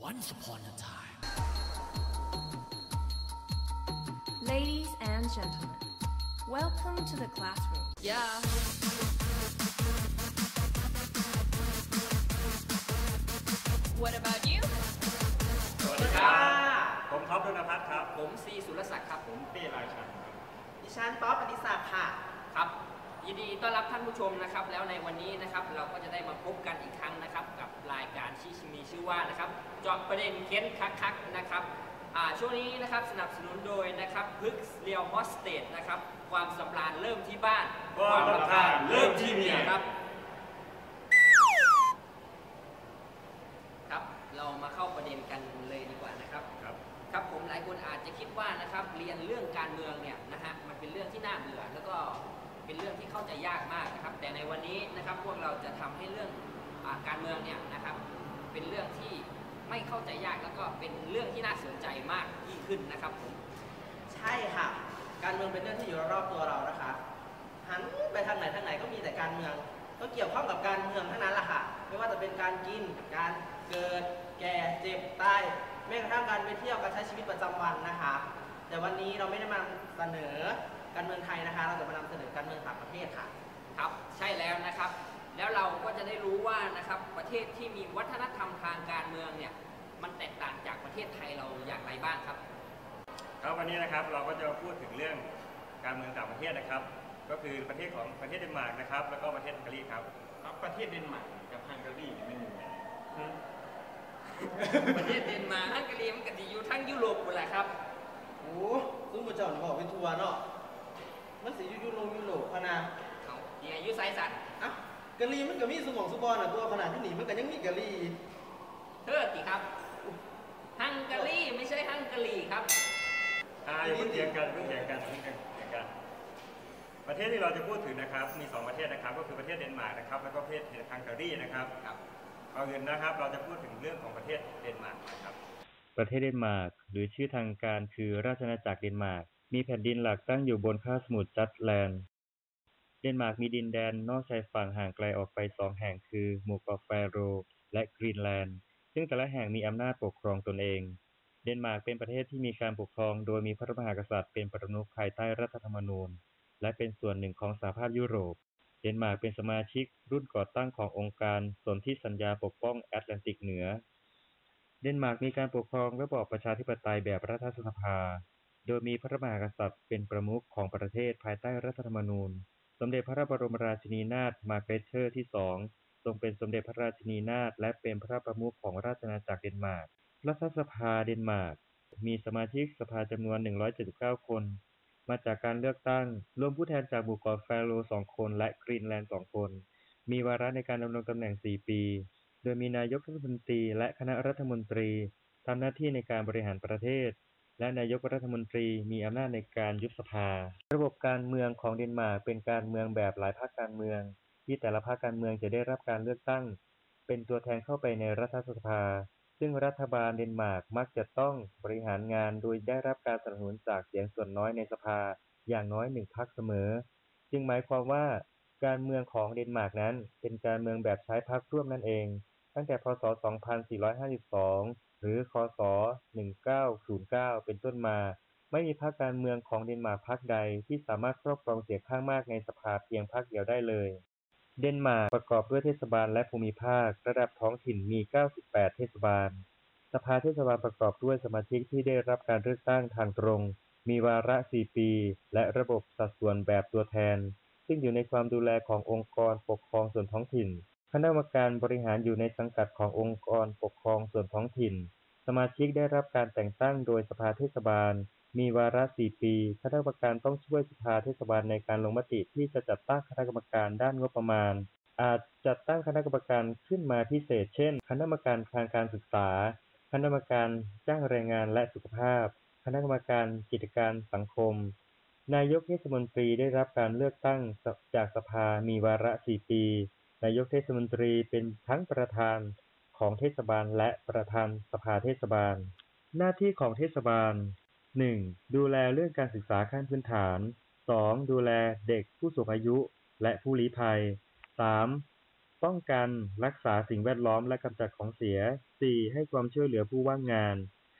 Once upon a time. Ladies and gentlemen, welcome to the classroom. Yeah. What about you สวัสดีครับ ผมท็อปธนพัฒน์ครับ ผมซีสุรศักดิ์ครับ ผมเป้ราชันครับ ดิฉันป๊อปอดิศักดิ์ค่ะ ครับ ยินดีต้อนรับท่านผู้ชมนะครับ แล้วในวันนี้นะครับ เราก็จะได้มาพบกันอีกค ที่มีชื่อว่านะครับเจาะประเด็นเค้นคักๆนะครับอ่าช่วงนี้นะครับสนับสนุนโดยนะครับพึกเรียวฮอสเตดนะครับความสำราญเริ่มที่บ้านความรำคาญเริ่มที่เมียครับครับ เรามาเข้าประเด็นกันเลยดีกว่านะครับครับครับผมหลายคนอาจจะคิดว่านะครับเรียนเรื่องการเมืองเนี่ยนะฮะมันเป็นเรื่องที่น่าเบื่อแล้วก็เป็นเรื่องที่เข้าใจยากมากนะครับ แต่ในวันนี้นะครับพวกเราจะทำให้เรื่องอาการเมืองเนี่ยนะครับ เป็นเรื่องที่ไม่เข้าใจยากแล้วก็เป็นเรื่องที่น่าสนใจมากยิ่งขึ้นนะครับผมใช่ค่ะ การเมืองเป็นเรื่องที่อยู่รอบๆตัวเรานะคะหันไปทางไหนทางไหนก็มีแต่การเมือง ก็เกี่ยวข้องกับการเมืองทั้งนั้นแหละค่ะ ไม่ว่าจะเป็นการกินการเกิด แก่เจ็บตายแม้กระทั่งการไปเที่ยวการใช้ชีวิตประจำวันนะคะ แต่วันนี้เราไม่ได้มาเสนอการเมืองไทยนะคะ เราจะมานำเสนอการเมืองต่างประเทศค่ะ ครับใช่แล้วนะครับ แล้วเราก็จะได้รู้ว่านะครับประเทศที่มีวัฒนธรรมทางการเมืองเนี่ยมันแตกต่างจากประเทศไทยเราอย่างไรบ้างครับครับวันนี้นะครับเราก็จะพูดถึงเรื่องการเมืองต่างประเทศนะครับ ก็คือประเทศของประเทศเดนมาร์กนะครับ แล้วก็ประเทศฮังการีครับครับประเทศเดนมาร์กกับฮังการีเนี่ยไม่เหมือนกันประเทศเดนมาร์กฮังการีมันก็จะอยู่ทั้งยุโรปหมดแหละครับโอ้ซึ่งพระเจ้านี่บอกเป็นทัวร์เนาะมันสิอยูยุโรปยุโรปพะนะเอาเดียยุไซสันอะ กะลีมันก็มีสมองสุบอลอะตัวขนาดที่หนีมันก็ยังมีกะลีเทิดสิครับ ฮังการีไม่ใช่ฮังการีครับอ่าอย่าเพิ่งเถียงกันเพิ่งเถียงกันเพิ่งเถียงกัน ประเทศที่เราจะพูดถึงนะครับ มีสองประเทศนะครับ ก็คือประเทศเดนมาร์กนะครับ แล้วก็ประเทศฮังการีนะครับครับเอาเงินนะครับ เราจะพูดถึงเรื่องของประเทศเดนมาร์กนะครับ ประเทศเดนมาร์กหรือชื่อทางการคือราชอาณาจักรเดนมาร์ก มีแผ่นดินหลักตั้งอยู่บนคาบสมุทรจัตแลนด์ เดนมาร์กมีดินแดนนอกชายฝั่งห่างไกลออกไปสองแห่งคือ หมู่เกาะแฟโรและกรีนแลนด์ ซึ่งแต่ละแห่งมีอำนาจปกครองตนเอง เดนมาร์กเป็นประเทศที่มีการปกครองโดยมีพระมหากษัตริย์เป็นประมุขภายใต้รัฐธรรมนูญ และเป็นส่วนหนึ่งของสหภาพยุโรป เดนมาร์กเป็นสมาชิกรุ่นก่อตั้งขององค์การสนธิสัญญาปกป้องแอตแลนติกเหนือ เดนมาร์กมีการปกครองระบอบประชาธิปไตยแบบรัฐสภา โดยมีพระมหากษัตริย์เป็นประมุขของประเทศภายใต้รัฐธรรมนูญ สมเด็จพระบรมราชินีนาถมาร์เกรตเชอร์ที่สองทรงเป็นสมเด็จพระราชินีนาถและเป็นพระประมุขของราชอาณาจักรเดนมาร์ก รัฐสภาเดนมาร์ก มีสมาชิกสภาจำนวน 179 คน มาจากการเลือกตั้ง รวมผู้แทนจากหมู่เกาะแฟโรสองคนและกรีนแลนด์สองคน มีวาระในการดำรงตำแหน่ง 4 ปี โดยมีนายกรัฐมนตรีและคณะรัฐมนตรีทำหน้าที่ในการบริหารประเทศ และนายกรัฐมนตรีมีอำนาจในการยุบสภา ระบบการเมืองของเดนมาร์กเป็นการเมืองแบบหลายพรรคการเมือง ที่แต่ละพรรคการเมืองจะได้รับการเลือกตั้ง เป็นตัวแทนเข้าไปในรัฐสภา ซึ่งรัฐบาลเดนมาร์กมักจะต้องบริหารงานโดยได้รับการสนับสนุนจากเสียงส่วนน้อยในสภาอย่างน้อยหนึ่งพรรคเสมอ จึงหมายความว่าการเมืองของเดนมาร์กนั้น เป็นการเมืองแบบใช้พรรคร่วมนั่นเอง ตั้งแต่พศ 2452 หรือ คศ 1909 เป็นต้นมา ไม่มีพรรคการเมืองของเดนมาร์กพรรคใดที่สามารถครอบครองเสียงข้างมากในสภาเพียงพรรคเดียวได้เลย เดนมาร์กประกอบด้วยเทศบาลและภูมิภาค ระดับท้องถิ่นมี 98 เทศบาล สภาเทศบาลประกอบด้วยสมาชิกที่ได้รับการเลือกตั้งทางตรง มีวาระ 4 ปี และระบบสัดส่วนแบบตัวแทน ซึ่งอยู่ในความดูแลขององค์กรปกครองส่วนท้องถิ่นคณะกรรมการบริหารอยู่ในสังกัดขององค์กรปกครองส่วนท้องถิ่น สมาชิกได้รับการแต่งตั้งโดยสภาเทศบาล มีวาระ4ปี คณะกรรมการต้องช่วยสภาเทศบาลในการลงมติที่จะจัดตั้งคณะกรรมการด้านงบประมาณ อาจจัดตั้งคณะกรรมการขึ้นมาพิเศษ เช่น คณะกรรมการทางการศึกษา คณะกรรมการจ้างแรงงานและสุขภาพ คณะกรรมการกิจการสังคม นายกเทศมนตรีได้รับการเลือกตั้งจากสภา มีวาระ4ปี นายกเทศมนตรีเป็นทั้งประธาน ของเทศบาลและประธานสภาเทศบาล หน้าที่ของเทศบาล 1. ดูแลเรื่องการศึกษาขั้นพื้นฐาน 2. ดูแลเด็กผู้สูงอายุและผู้ลี้ภัย 3. ป้องกันรักษาสิ่งแวดล้อมและกำจัดของเสีย 4. ให้ความช่วยเหลือผู้ว่างงาน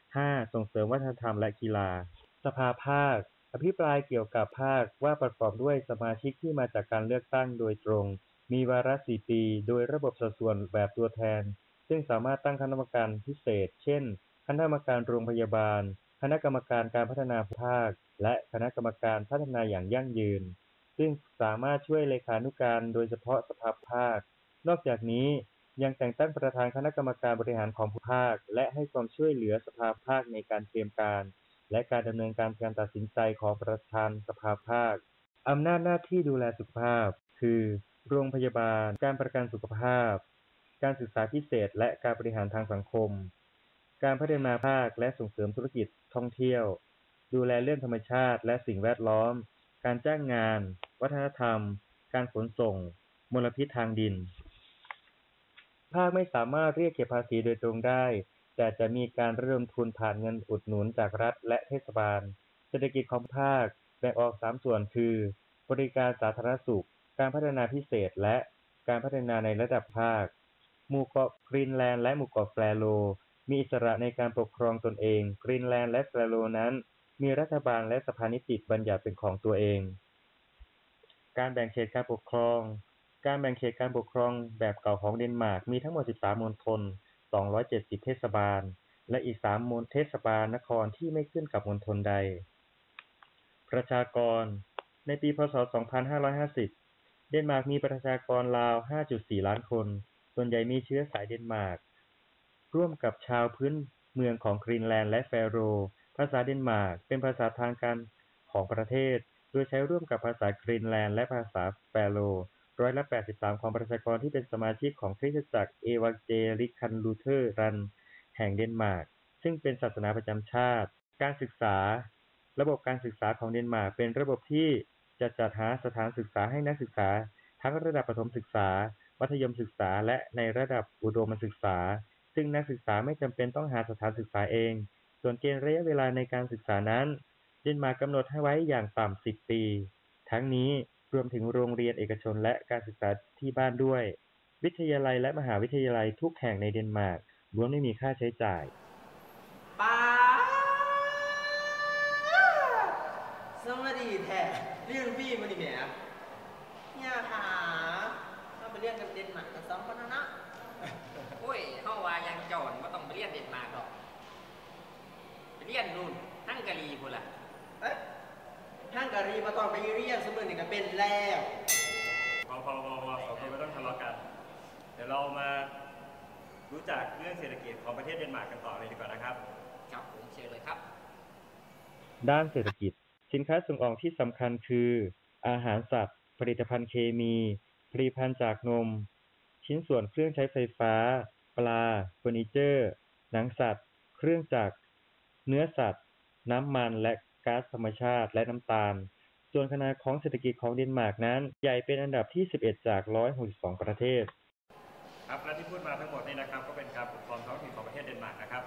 5. ส่งเสริมวัฒนธรรมและกีฬา สภาภาค อภิปรายเกี่ยวกับภาคว่าประกอบด้วยสมาชิกที่มาจากการเลือกตั้งโดยตรง มีวาระ4ปี โดยระบบสัดส่วนแบบตัวแทน ซึ่งสามารถตั้งคณะกรรมการพิเศษ เช่น คณะกรรมการโรงพยาบาล คณะกรรมการการพัฒนาภาค และคณะกรรมการพัฒนาอย่างยั่งยืน ซึ่งสามารถช่วยเลขานุการโดยเฉพาะสภาภาค นอกจากนี้ยังแต่งตั้งประธานคณะกรรมการบริหารของภาค และให้ความช่วยเหลือสภาภาคในการเตรียมการ และการดำเนินการการตัดสินใจของประธานสภาภาคอำนาจหน้าที่ดูแลสุขภาพ คือ โรงพยาบาล การประกันสุขภาพ การศึกษาพิเศษและการบริหารทางสังคม การพัฒนาภาคและส่งเสริมธุรกิจท่องเที่ยว ดูแลเรื่องธรรมชาติและสิ่งแวดล้อม การจ้างงาน วัฒนธรรม การขนส่ง มลพิษทางดิน ภาคไม่สามารถเรียกเก็บภาษีโดยตรงได้ แต่จะมีการระดมทุนผ่านเงินอุดหนุนจากรัฐและเทศบาล เศรษฐกิจของภาคแบ่งออกสามส่วนคือ บริการสาธารณสุข การพัฒนาพิเศษและการพัฒนาในระดับภาค หมู่เกาะกรีนแลนด์และหมู่เกาะแฟโลมีอิสระในการปกครองตนเอง กรีนแลนด์และแฟโลนั้นมีรัฐบาลและสภานิติบัญญัติเป็นของตัวเอง การแบ่งเขตการปกครอง การแบ่งเขตการปกครองแบบเก่าของเดนมาร์กมีทั้งหมด 13 มณฑล 270 เทศบาล และอีก 3 มณฑลเทศบาลนครที่ไม่ขึ้นกับมณฑลใด ประชากร ในปี พศ 2550 เดนมาร์กมีประชากรราว 5.4 ล้านคน ส่วนใหญ่มีเชื้อสายเดนมาร์ก ร่วมกับชาวพื้นเมืองของกรีนแลนด์และแฟโร ภาษาเดนมาร์กเป็นภาษาทางการของประเทศ โดยใช้ร่วมกับภาษากรีนแลนด์และภาษาแฟโร ร้อยละ 83 ของประชากรที่เป็นสมาชิกของคริสตจักรเอวาเจลิคันลูเทอรัน แห่งเดนมาร์ก ซึ่งเป็นศาสนาประจำชาติ การศึกษา ระบบการศึกษาของเดนมาร์กเป็นระบบที่จะจัดหาสถานศึกษาให้นักศึกษา ทั้งระดับประถมศึกษา มัธยมศึกษา และในระดับอุดมศึกษา ซึ่งนักศึกษาไม่จำเป็นต้องหาสถานศึกษาเอง ส่วนเกณฑ์ระยะเวลาในการศึกษานั้นเดนมาร์กกำหนดให้ไว้อย่างต่ำ 10 ปี ทั้งนี้รวมถึงโรงเรียนเอกชนและการศึกษาที่บ้านด้วย วิทยาลัยและมหาวิทยาลัยทุกแห่งในเดนมาร์กล้วนไม่มีค่าใช้จ่าย ป้าสวัสดีแท้เรียนพี่มาดิแหม่เนี่ยค่ะเราไปเรียนกันเดนมาร์กกันสองคนนะเนาะ โอ้ยเฮาว่ายังจอนบ่ต้องไปเรียนเดนมาร์กหรอกไปเรียนนู่นฮังการีพุ่นล่ะ เอ๊ะห้างการี มาตอนไปเรียนสมือนี่ก็เป็นแล้วพอพอพอพอสองคนไม่ต้องทะเลาะกัน เดี๋ยวเรามารู้จักเรื่องเศรษฐกิจของประเทศเดนมาร์กกันต่อเลยดีกว่านะครับ ครับผมเชิญเลยครับ ด้านเศรษฐกิจ สินค้าส่งออกที่สำคัญคือ อาหารสัตว์ ผลิตภัณฑ์เคมี ผลิตภัณฑ์จากนม ชิ้นส่วนเครื่องใช้ไฟฟ้า ปลาเฟอร์นิเจอร์ หนังสัตว์ เครื่องจักร เนื้อสัตว์ น้ำมันและก๊าซธรรมชาติและน้ำตาล ส่วนขนาดของเศรษฐกิจของเดนมาร์กนั้น ใหญ่เป็นอันดับที่ 11 จาก 162 ประเทศ ครับ และที่พูดมาทั้งหมดนี่นะครับ ก็เป็นการปกครองท้องถิ่นของประเทศเดนมาร์กนะครับ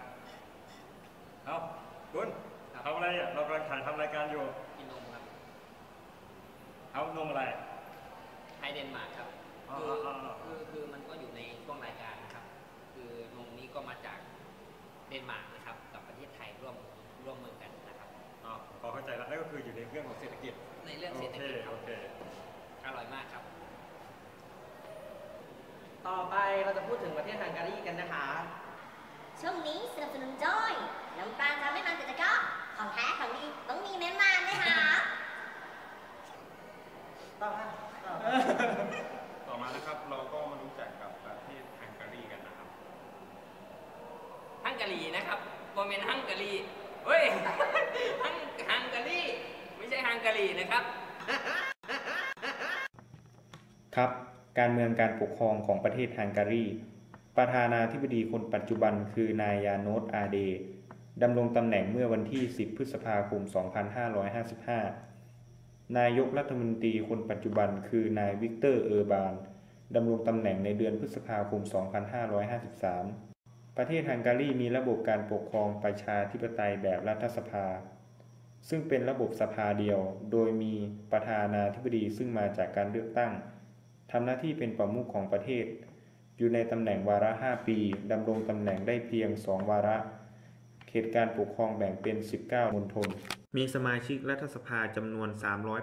เอาคุณครับทำอะไรอะเรากำลังถ่ายทำรายการอยู่กินนมครับ เอานมอะไรไทยเดนมาร์กครับอ๋อคืออ๋ออ๋อคือคือมันก็อยู่ในช่วงรายการนะครับ คือนมนี้ก็มาจากเดนมาร์กนะครับ กับประเทศไทยร่วมร่วมมือกันนะครับ อ๋อพอเข้าใจแล้วนั่นก็คืออยู่ในเรื่องของเศรษฐกิจในเรื่องเศรษฐโอเคกิจครัโอบเคอร่อยมากครับ ต่อไปเราจะพูดถึงประเทศฮังการีกันนะคะ ช่วงนี้สนับสนุนโดยน้ำปลาทำให้มันเสร็จแล้วก็ของแท้ของดีต้องมีแม่มันนะคะต่อมาต่อมาต่อมานะครับเราก็มารู้จักกับประเทศฮังการีกันนะครับฮังการีนะครับโมเมนฮังการี เฮ้ยฮังฮังการีไม่ใช่ฮังการีนะครับ ครับ การเมืองการปกครองของประเทศฮังการี ประธานาธิบดีคนปัจจุบันคือนายยาโนสอาเดดำรงตำแหน่งเมื่อวันที่ 10 พฤษภาคม 2555 นายกรัฐมนตรีคนปัจจุบันคือนายวิกเตอร์ เออร์บานดำรงตำแหน่งในเดือนพฤษภาคม 2553 ประเทศฮังการีมีระบบการปกครองประชาธิปไตยแบบรัฐสภา ซึ่งเป็นระบบสภาเดียว โดยมีประธานาธิบดีซึ่งมาจากการเลือกตั้งทำหน้าที่เป็นประมุขของประเทศ อยู่ในตำแหน่งวาระ 5 ปีดำรงตำแหน่งได้เพียง 2 วาระ เขตการปกครองแบ่งเป็น 19มณฑล มีสมาชิกรัฐสภาจำนวน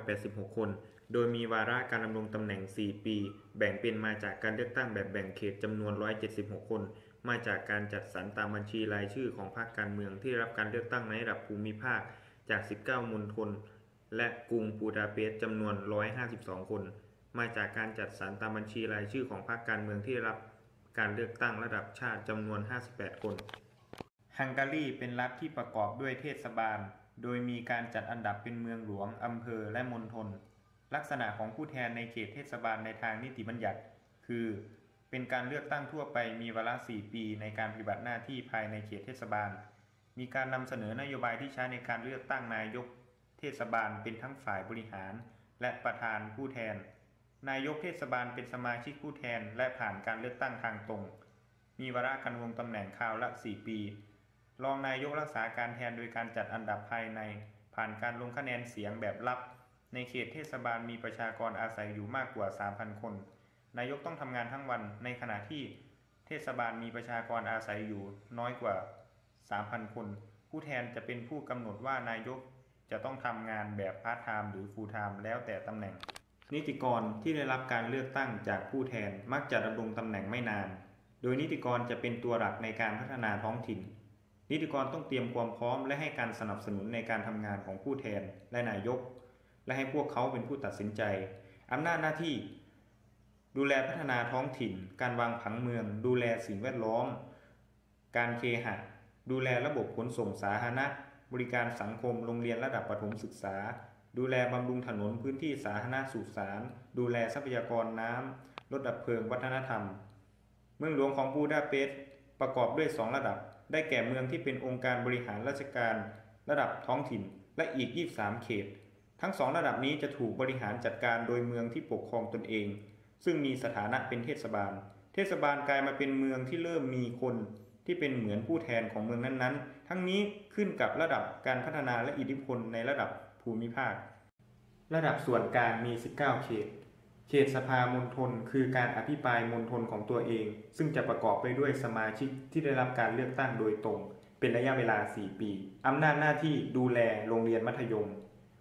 386 คน โดยมีวาระการดำรงตำแหน่ง 4 ปี แบ่งเป็นมาจากการเลือกตั้งแบบแบ่งเขตจำนวน 176 คน มาจากการจัดสรรตามบัญชีรายชื่อของพรรคการเมืองที่รับการเลือกตั้งในระดับภูมิภาคจาก 19 มณฑลและกรุงบูดาเปสต์จำนวน 152 คน มาจากการจัดสรรตามบัญชีรายชื่อของพรรคการเมืองที่รับการเลือกตั้งระดับชาติจำนวน 58 คน ฮังการีเป็นรัฐที่ประกอบด้วยเทศบาล โดยมีการจัดอันดับเป็นเมืองหลวง อำเภอ และมณฑล ลักษณะของผู้แทนในเขตเทศบาลในทางนิติบัญญัติ คือ เป็นการเลือกตั้งทั่วไปมีเวลา4ปีในการปฏิบัติหน้าที่ภายในเขตเทศบาล มีการนำเสนอนโยบายที่ใช้ในการเลือกตั้งนายก เทศบาลเป็นทั้งฝ่ายบริหาร และประธานผู้แทน นายกเทศบาลเป็นสมาชิกผู้แทน และผ่านการเลือกตั้งทางตรง มีวาระการดำรงตำแหน่งคราวละ 4 ปี รองนายกรักษาการแทนโดยการจัดอันดับภายใน ผ่านการลงคะแนนเสียงแบบลับ ในเขตเทศบาลมีประชากรอาศัยอยู่มากกว่า 3,000 คน นายกต้องทำงานทั้งวันในขณะที่เทศบาลมีประชากรอาศัยอยู่น้อยกว่า 3,000 คน ผู้แทนจะเป็นผู้กำหนดว่านายกจะต้องทำงานแบบพาร์ทไทม์หรือฟูลไทม์แล้วแต่ตำแหน่ง นิติกรที่ได้รับการเลือกตั้งจากผู้แทนมักจะดำรงตำแหน่งไม่นาน โดยนิติกรจะเป็นตัวหลักในการพัฒนาท้องถิ่น นิติกรต้องเตรียมความพร้อมและให้การสนับสนุนในการทำงานของผู้แทนและนายก และให้พวกเขาเป็นผู้ตัดสินใจอำนาจหน้าที่ ดูแลพัฒนาท้องถิ่น การวางผังเมือง ดูแลสิ่งแวดล้อม การเคหะ ดูแลระบบขนส่งสาธารณะ บริการสังคม โรงเรียนระดับประถมศึกษา ดูแลบำรุงถนนพื้นที่สาธารณสุสาน ดูแลทรัพยากรน้ำรถดับเพลิงวัฒนธรรม เมืองหลวงของบูดาเปสต์ประกอบด้วย 2 ระดับ ได้แก่เมืองที่เป็นองค์การบริหารราชการ ระดับท้องถิ่น และอีก 23 เขต ทั้งสองระดับนี้จะถูกบริหารจัดการโดยเมืองที่ปกครองตนเอง ซึ่งมีสถานะเป็นเทศบาล เทศบาลกลายมาเป็นเมืองที่เริ่มมีคนที่เป็นเหมือนผู้แทนของเมืองนั้นๆ ทั้งนี้ขึ้นกับระดับการพัฒนาและอิทธิพลในระดับภูมิภาค ระดับส่วนกลางมี 19 เขต เขตสภามณฑลคือการอภิปรายมณฑลของตัวเอง ซึ่งจะประกอบไปด้วยสมาชิกที่ได้รับการเลือกตั้งโดยตรง เป็นระยะเวลา 4 ปี อำนาจหน้าที่ดูแลโรงเรียนมัธยม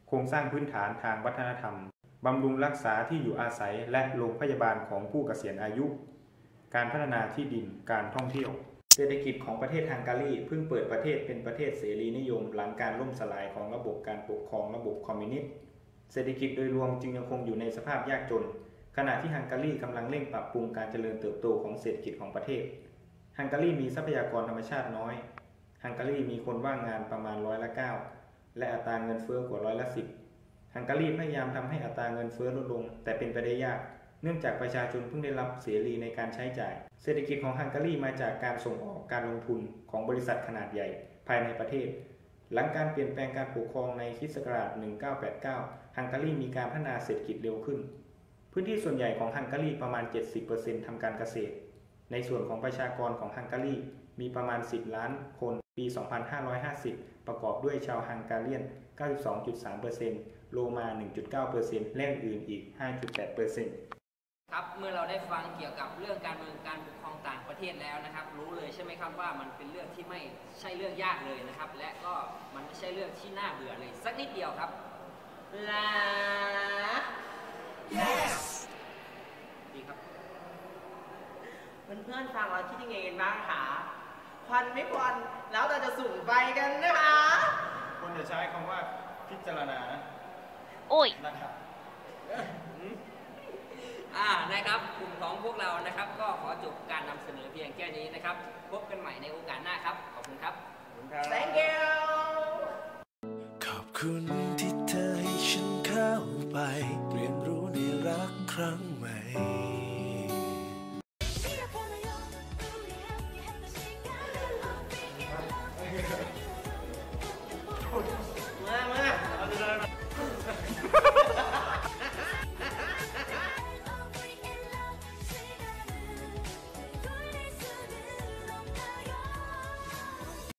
โครงสร้างพื้นฐานทางวัฒนธรรม บำรุงรักษาที่อยู่อาศัยและโรงพยาบาลของผู้เกษียณอายุ การพัฒนาที่ดินการท่องเที่ยว เศรษฐกิจของประเทศฮังการีเพิ่งเปิดประเทศเป็นประเทศเสรีนิยม หลังการล่มสลายของระบบการปกครองระบบคอมมิวนิสต์เศรษฐกิจโดยรวมจึงยังคงอยู่ในสภาพยากจน ขณะที่ฮังการีกำลังเร่งปรับปรุงการเจริญเติบโตของเศรษฐกิจของประเทศฮังการีมีทรัพยากรธรรมชาติน้อยฮังการีมีคนว่างงานประมาณร้อยละ9และอัตราเงินเฟ้อกว่าร้อยละ10 ฮังการีพยายามทำให้อัตราเงินเฟ้อลดลง แต่เป็นไปได้ยาก เนื่องจากประชาชนเพิ่งได้รับเสรีในการใช้จ่าย เศรษฐกิจของฮังการีมาจากการส่งออกการลงทุนของบริษัทขนาดใหญ่ภายในประเทศ หลังการเปลี่ยนแปลงการปกครองในคริสต์ศักราช 1989 ฮังการีมีการพัฒนาเศรษฐกิจเร็วขึ้น พื้นที่ส่วนใหญ่ของฮังการีประมาณ 70%ทำการเกษตร ในส่วนของประชากรของฮังการีมีประมาณ 10 ล้านคน ปี 2550 ประกอบด้วยชาวฮังการีน92.3% โลมา 1.9%และอื่นอีก 5.8%ครับ เมื่อเราได้ฟังเกี่ยวกับเรื่องการเมืองการปกครองต่างประเทศแล้วนะครับ รู้เลยใช่ไหมครับว่ามันเป็นเรื่องที่ไม่ใช่เรื่องยากเลยนะครับ และก็มันไม่ใช่เรื่องที่น่าเบื่อเลย สักนิดเดียวครับลาดีครับเพื่อนๆฟังแล้วคิดยังไงกันบ้างคะควันไม่ควันแล้วเราจะสุ่มไฟกันนะคะควรจะใช้คำว่าพิจารณานะ โอ้ยนะครับอ่านะครับกลุ่มของพวกเรานะครับ ก็ขอจบการนำเสนอเพียงแค่นี้นะครับ พบกันใหม่ในโอกาสหน้าครับ ขอบคุณครับ thank you ขอบคุณที่เธอให้ฉันเข้าไป เรียนรู้ในรักครั้ง